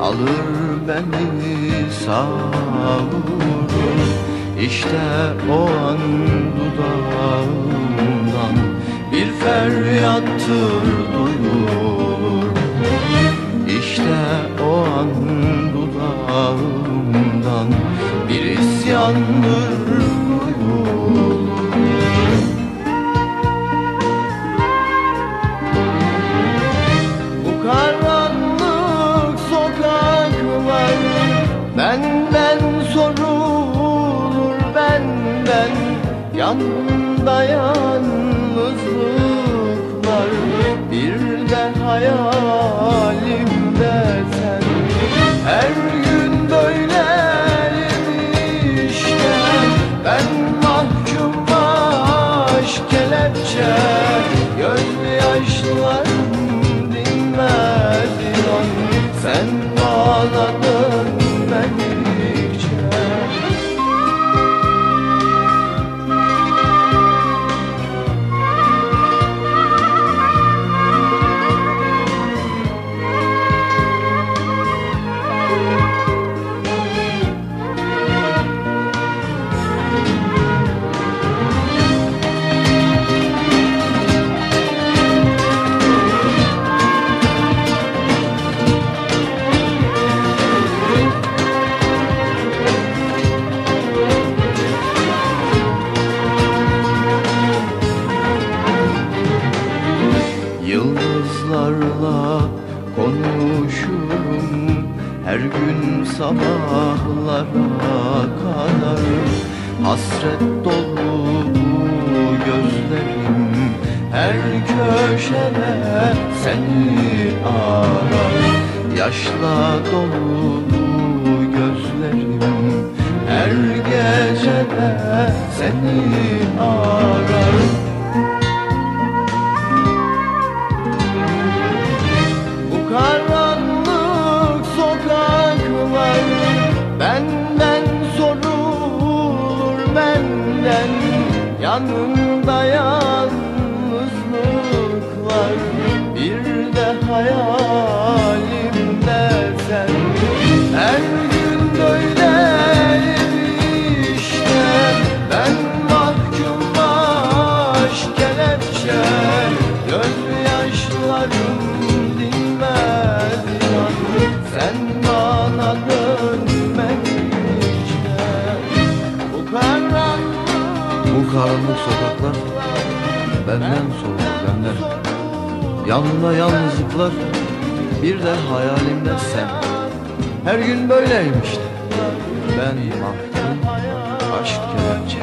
Alır beni savurur. İşte o an dudağımdan Bir feryattır duyulur İşte o an dudağımdan Bir isyandır duyulur Yanımda yalnızlık var. Bir de hayalimde konuşurum Her gün sabahlara kadar. Hasret dolu bu gözlerim Her köşede seni arar. Yaşla dolu Yanımda yalnızlık var. Bir de hayalimde karanlık sokaklar benden sorulur benden. Yanımda yalnızlıklar bir de hayalimde sen. Her gün böyleyim işte Ben mahkum aşk kelepçe